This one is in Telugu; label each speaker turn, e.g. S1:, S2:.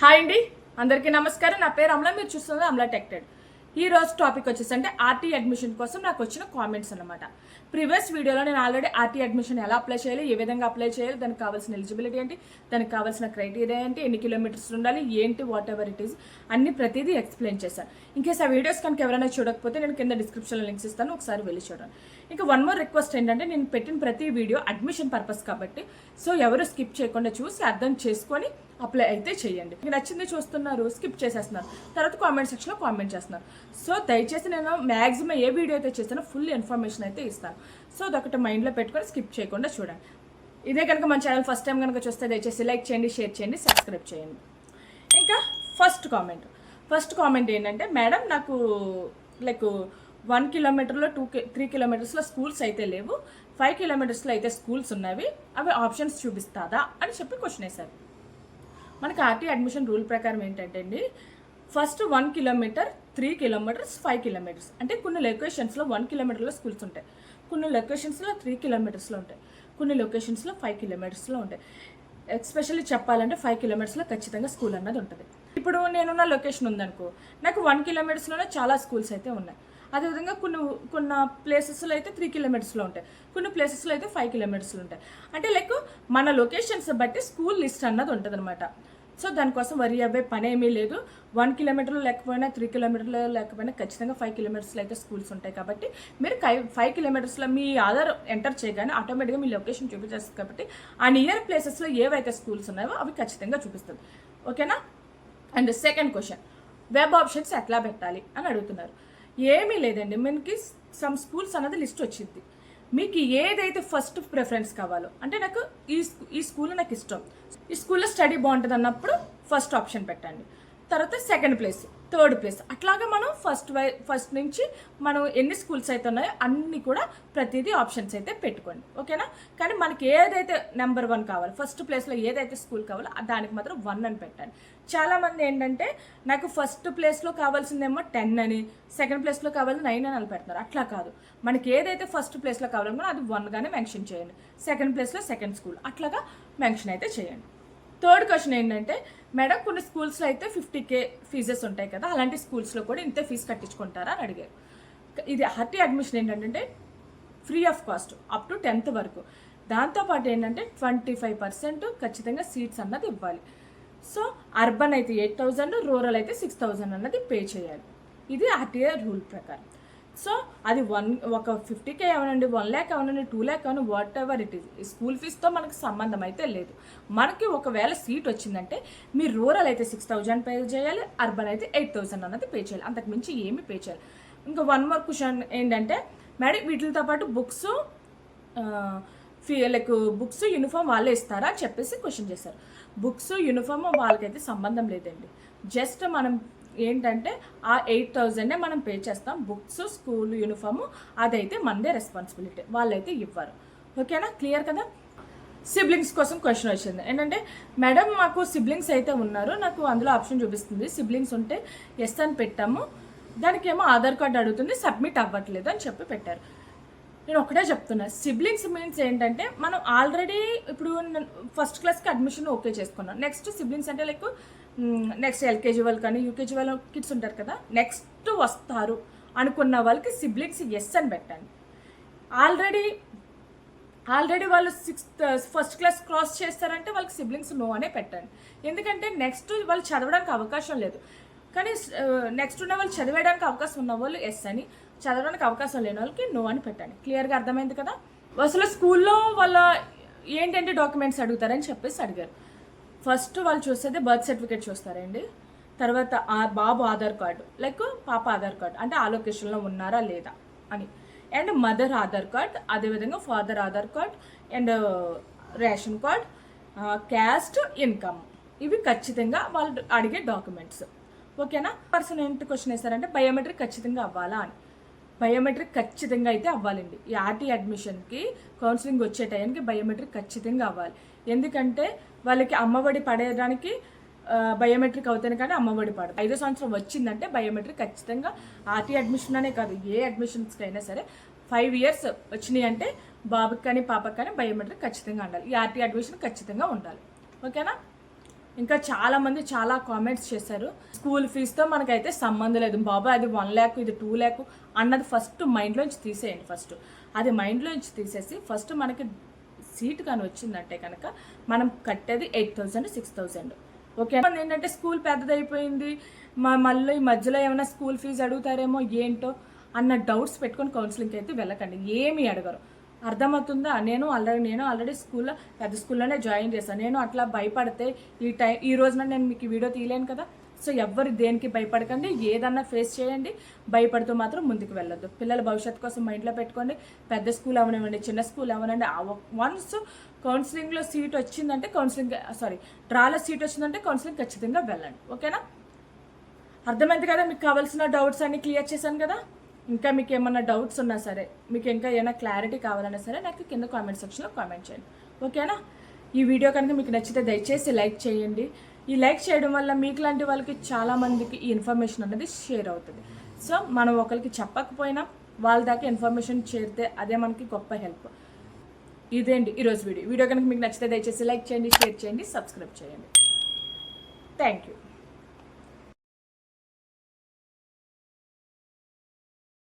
S1: హాయ్ అండి. అందరికీ నమస్కారం. నా పేరు అమలా మీరు చూస్తున్నది అమలా టెక్టెడ్ ఈ రోజు టాపిక్ వచ్చేసి అంటే ఆర్టీ అడ్మిషన్ కోసం నాకు వచ్చిన కామెంట్స్ అనమాట ప్రీవియస్ వీడియోలో నేను ఆల్రెడీ ఆర్టీ అడ్మిషన్ ఎలా అప్లై చేయాలి ఏ విధంగా అప్లై చేయాలి దానికి కావాల్సిన ఎలిజిబిలిటీ ఏంటి దానికి కావాల్సిన క్రైటీరియా ఏంటి ఎన్ని కిలోమీటర్స్ ఉండాలి ఏంటి వాట్ ఎవర్ ఇట్ ఈస్ అన్ని ప్రతిదీ ఎక్స్ప్లెయిన్ చేశాను. ఇంకేస్ ఆ వీడియోస్ కనుక ఎవరైనా చూడకపోతే నేను కింద డిస్క్రిప్షన్లో లింక్స్ ఇస్తాను ఒకసారి వెళ్ళి చూడండి. ఇంకా వన్ మోర్ రిక్వెస్ట్ ఏంటంటే నేను పెట్టిన ప్రతి వీడియో అడ్మిషన్ పర్పస్ కాబట్టి సో ఎవరు స్కిప్ చేయకుండా చూసి అర్థం చేసుకొని అప్లై అయితే చేయండి. మీకు నచ్చింది చూస్తున్నారు స్కిప్ చేసేస్తున్నారు తర్వాత కామెంట్ సెక్షన్లో కామెంట్ చేస్తున్నారు. సో దయచేసి నేను మ్యాక్సిమం ఏ వీడియో అయితే చేస్తానో ఫుల్ ఇన్ఫర్మేషన్ అయితే ఇస్తాను. సో అదొకటి మైండ్లో పెట్టుకొని స్కిప్ చేయకుండా చూడండి. ఇదే కనుక మన ఛానల్ ఫస్ట్ టైం కనుక చూస్తే దయచేసి లైక్ చేయండి షేర్ చేయండి సబ్స్క్రైబ్ చేయండి. ఇంకా ఫస్ట్ కామెంట్ ఫస్ట్ కామెంట్ ఏంటంటే మేడం నాకు లైక్ వన్ కిలోమీటర్లో టూ త్రీ కిలోమీటర్స్లో స్కూల్స్ అయితే లేవు. ఫైవ్ కిలోమీటర్స్లో అయితే స్కూల్స్ ఉన్నవి. అవి ఆప్షన్స్ చూపిస్తాదా? అని చెప్పి క్వశ్చన్ వేశారు. మనకి ఆర్టీ అడ్మిషన్ రూల్ ప్రకారం ఏంటంటే అండి first one kilometre three kilometres five kilometres అంటే కొన్ని లొకేషన్స్లో వన్ కిలోమీటర్లో స్కూల్స్ ఉంటాయి. కొన్ని లొకేషన్స్లో త్రీ కిలోమీటర్స్లో ఉంటాయి. కొన్ని లొకేషన్స్లో ఫైవ్ కిలోమీటర్స్లో ఉంటాయి. ఎస్పెషల్లీ చెప్పాలంటే ఫైవ్ కిలోమీటర్స్లో ఖచ్చితంగా స్కూల్ అన్నది ఉంటుంది. ఇప్పుడు నేనున్న లొకేషన్ ఉందనుకో నాకు వన్ కిలోమీటర్స్లోనే చాలా స్కూల్స్ అయితే ఉన్నాయి. అదేవిధంగా కొన్ని కొన్ని ప్లేసెస్లో అయితే త్రీ కిలోమీటర్స్లో ఉంటాయి. కొన్ని ప్లేసెస్లో అయితే ఫైవ్ కిలోమీటర్స్లో ఉంటాయి. అంటే లైక్ మన లొకేషన్స్ బట్టి స్కూల్ లిస్ట్ అన్నది ఉంటుంది అనమాట సో దానికోసం వరి అవ్వే పని ఏమీ లేదు. వన్ కిలోమీటర్లు లేకపోయినా త్రీ కిలోమీటర్లు లేకపోయినా ఖచ్చితంగా ఫైవ్ కిలోమీటర్స్లో అయితే స్కూల్స్ ఉంటాయి కాబట్టి మీరు ఫైవ్ కిలోమీటర్స్లో మీ ఆధార్ ఎంటర్ చేయగానే ఆటోమేటిక్గా మీ లొకేషన్ చూపించేస్తుంది కాబట్టి ఆ నియర్ ప్లేసెస్లో ఏవైతే స్కూల్స్ ఉన్నాయో అవి ఖచ్చితంగా చూపిస్తుంది. ఓకేనా? And second question. Web options ఎట్లా పెట్టాలి అని అడుగుతున్నారు. ఏమీ లేదండి. మనకి సమ్ స్కూల్స్ అన్నది లిస్ట్ వచ్చింది. మీకు ఏదైతే ఫస్ట్ ప్రిఫరెన్స్ కావాలో అంటే నాకు ఈ స్కూ- ఈ స్కూల్ నాకు ఇష్టం. ఈ స్కూల్లో స్టడీ బాగుంటుంది అన్నప్పుడు ఫస్ట్ ఆప్షన్ పెట్టండి. తర్వాత సెకండ్ ప్లేస్ థర్డ్ ప్లేస్ అట్లాగా మనం ఫస్ట్ వై ఫస్ట్ నుంచి మనం ఎన్ని స్కూల్స్ అయితే ఉన్నాయో అన్ని కూడా ప్రతిదీ ఆప్షన్స్ అయితే పెట్టుకోండి. ఓకేనా? కానీ మనకి ఏదైతే నెంబర్ వన్ కావాలి ఫస్ట్ ప్లేస్లో ఏదైతే స్కూల్ కావాలో దానికి మాత్రం వన్ అని పెట్టండి. చాలామంది ఏంటంటే నాకు ఫస్ట్ ప్లేస్లో కావాల్సిందేమో టెన్ అని సెకండ్ ప్లేస్లో కావాలి నైన్ అని అని పెడతారు అట్లా కాదు. మనకి ఏదైతే ఫస్ట్ ప్లేస్లో కావాలనుకున్నా అది వన్గానే మెన్షన్ చేయండి. సెకండ్ ప్లేస్లో సెకండ్ స్కూల్ అట్లాగా మెన్షన్ అయితే చేయండి. థర్డ్ క్వశ్చన్ ఏంటంటే మేడం కొన్ని స్కూల్స్లో అయితే ఫిఫ్టీ కే ఫీజెస్ ఉంటాయి కదా అలాంటి స్కూల్స్లో కూడా ఇంతే ఫీజు కట్టించుకుంటారా అని అడిగారు. ఇది హర్టీ అడ్మిషన్ ఏంటంటే free of cost up to tenth వరకు. దాంతోపాటు ఏంటంటే ట్వంటీ ఫైవ్ పర్సెంట్ ఖచ్చితంగా సీట్స్ అన్నది ఇవ్వాలి. సో అర్బన్ అయితే ఎయిట్ థౌజండ్ రూరల్ అయితే సిక్స్ థౌజండ్ అన్నది పే చేయాలి. ఇది ఆర్టీఏ రూల్ ప్రకారం. సో అది వన్ ఒక ఫిఫ్టీకే అవనండి వన్ ల్యాక్ అవనండి టూ ల్యాక్ అవనండి whatever it is school ఫీజుతో మనకు సంబంధం అయితే లేదు. మనకి ఒకవేళ సీట్ వచ్చిందంటే మీరు రూరల్ అయితే సిక్స్ థౌజండ్ పే చేయాలి అర్బన్ అయితే ఎయిట్ థౌజండ్ అన్నది పే చేయాలి. అంతకు మించి ఏమి పే చేయాలి. ఇంకా వన్ మోర్ క్వశ్చన్ ఏంటంటే మేడం వీటితో పాటు books fee like books uniform వాళ్ళే ఇస్తారా అని చెప్పేసి క్వశ్చన్ చేశారు. బుక్స్ యూనిఫామ్ వాళ్ళకైతే సంబంధం లేదండి. జస్ట్ మనం ఏంటంటే ఆ ఎయిట్ థౌజండే మనం పే చేస్తాం. బుక్స్ స్కూల్ యూనిఫాము అదైతే మనదే రెస్పాన్సిబిలిటీ వాళ్ళైతే ఇవ్వరు. ఓకేనా? క్లియర్ కదా? సిబ్లింగ్స్ కోసం క్వశ్చన్ వచ్చింది. ఏంటంటే మేడం మాకు సిబ్లింగ్స్ అయితే ఉన్నారు. నాకు అందులో ఆప్షన్ చూపిస్తుంది. సిబ్లింగ్స్ ఉంటే ఎస్ అని పెట్టాము. దానికేమో ఆధార్ కార్డు అడుగుతుంది. సబ్మిట్ అవ్వట్లేదు అని చెప్పి పెట్టారు. నేను ఒకటే చెప్తున్నా. సిబ్లింగ్స్ మీన్స్ ఏంటంటే మనం ఆల్రెడీ ఇప్పుడు ఫస్ట్ క్లాస్కి అడ్మిషన్ ఓకే చేసుకున్నాం. నెక్స్ట్ సిబ్లింగ్స్ అంటే లైక్ నెక్స్ట్ ఎల్కేజీ వాళ్ళు కానీ యూకేజీ వాళ్ళ కిడ్స్ ఉంటారు కదా నెక్స్ట్ వస్తారు అనుకున్న వాళ్ళకి సిబ్లింగ్స్ ఎస్ అని పెట్టండి. ఆల్రెడీ ఆల్రెడీ వాళ్ళు సిక్స్త్ ఫస్ట్ క్లాస్ క్రాస్ చేస్తారంటే వాళ్ళకి సిబ్లింగ్స్ నో అనే పెట్టండి. ఎందుకంటే నెక్స్ట్ వాళ్ళు చదవడానికి అవకాశం లేదు. కానీ నెక్స్ట్ ఉన్న వాళ్ళు చదివేయడానికి అవకాశం ఉన్న వాళ్ళు ఎస్ అని. చదవడానికి అవకాశం లేని వాళ్ళకి నో అని పెట్టండి. క్లియర్గా అర్థమైంది కదా? అసలు స్కూల్లో వాళ్ళ ఏంటంటే డాక్యుమెంట్స్ అడుగుతారని చెప్పేసి అడిగారు. ఫస్ట్ వాళ్ళు చూసేది బర్త్ సర్టిఫికేట్ చూస్తారండి. తర్వాత ఆ బాబు ఆధార్ కార్డు లైక్ పాప ఆధార్ కార్డు అంటే ఆ లొకేషన్లో ఉన్నారా లేదా అని. అండ్ మదర్ ఆధార్ కార్డ్ అదేవిధంగా father Aadhaar card and ration card caste income. ఇవి ఖచ్చితంగా వాళ్ళు అడిగే డాక్యుమెంట్స్ ఓకేనా? పర్సన్ ఏంటి క్వశ్చన్ వేస్తారంటే బయోమెట్రిక్ ఖచ్చితంగా అవ్వాలా అని. బయోమెట్రిక్ ఖచ్చితంగా అయితే అవ్వాలండి. ఈ ఆర్టీ అడ్మిషన్కి కౌన్సిలింగ్ వచ్చే టైంకి బయోమెట్రిక్ ఖచ్చితంగా అవ్వాలి. ఎందుకంటే వాళ్ళకి అమ్మఒడి పడేయడానికి బయోమెట్రిక్ అవుతాను కానీ అమ్మఒడి పడదు. ఐదో సంవత్సరం వచ్చిందంటే బయోమెట్రిక్ ఖచ్చితంగా ఆర్టీ అడ్మిషన్ అనే కాదు ఏ అడ్మిషన్స్కి అయినా సరే ఫైవ్ ఇయర్స్ వచ్చినాయి అంటే బాబుకి కానీ పాపకి కానీ బయోమెట్రిక్ ఖచ్చితంగా ఉండాలి. ఈ ఆర్టీ అడ్మిషన్ ఖచ్చితంగా ఉండాలి. ఓకేనా? ఇంకా చాలా మంది చాలా కామెంట్స్ చేశారు. స్కూల్ ఫీజుతో మనకైతే సంబంధం లేదు. బాబా అది వన్ ల్యాక్ ఇది టూ ల్యాక్ అన్నది ఫస్ట్ మైండ్లోంచి తీసేయండి ఫస్ట్ అది మైండ్లోంచి తీసేసి ఫస్ట్ మనకి సీట్ కానీ వచ్చిందంటే కనుక మనం కట్టేది eight thousand six thousand okay ఏంటంటే స్కూల్ పెద్దదైపోయింది మా మళ్ళీ ఈ మధ్యలో ఏమైనా స్కూల్ ఫీజు అడుగుతారేమో ఏంటో అన్న డౌట్స్ పెట్టుకొని కౌన్సిలింగ్కి అయితే వెళ్ళకండి. ఏమీ అడగరు. అర్థమవుతుందా? నేను ఆల్రెడీ నేను ఆల్రెడీ స్కూల్లో పెద్ద స్కూల్లోనే జాయిన్ చేశాను నేను అట్లా భయపడితే ఈ టైం ఈ రోజున నేను మీకు వీడియో తీయలేను కదా? సో ఎవ్వరు దేనికి భయపడకండి. ఏదన్నా ఫేస్ చేయండి. భయపడుతూ మాత్రం ముందుకు వెళ్ళొద్దు. పిల్లల భవిష్యత్తు కోసం మైండ్లో పెట్టుకోండి. పెద్ద స్కూల్ అవనివ్వండి చిన్న స్కూల్ అవనండి వన్స్ కౌన్సిలింగ్లో సీట్ వచ్చిందంటే కౌన్సిలింగ్ సారీ డ్రాలో సీట్ వచ్చిందంటే కౌన్సిలింగ్ ఖచ్చితంగా వెళ్ళండి. ఓకేనా? అర్థమైంది కదా? మీకు కావాల్సిన డౌట్స్ అన్ని క్లియర్ చేశాను కదా? ఇంకా మీకు ఏమన్నా డౌట్స్ ఉన్నా సరే మీకు ఇంకా ఏమైనా క్లారిటీ కావాలన్నా సరే నాకు కింద కామెంట్ సెక్షన్లో కామెంట్ చేయండి. ఓకేనా ఈ వీడియో కనుక మీకు నచ్చితే దయచేసి లైక్ చేయండి. ఈ లైక్ చేయడం వల్ల మీకు లాంటి వాళ్ళకి చాలామందికి ఈ ఇన్ఫర్మేషన్ అనేది షేర్ అవుతుంది. సో మనం ఒకరికి చెప్పకపోయినా వాళ్ళ దాకా ఇన్ఫర్మేషన్ చేరితే అదే మనకి గొప్ప హెల్ప్ ఇదేంటి ఈరోజు వీడియో వీడియో కనుక మీకు నచ్చితే దయచేసి లైక్ చేయండి షేర్ చేయండి సబ్స్క్రైబ్ చేయండి. Thank you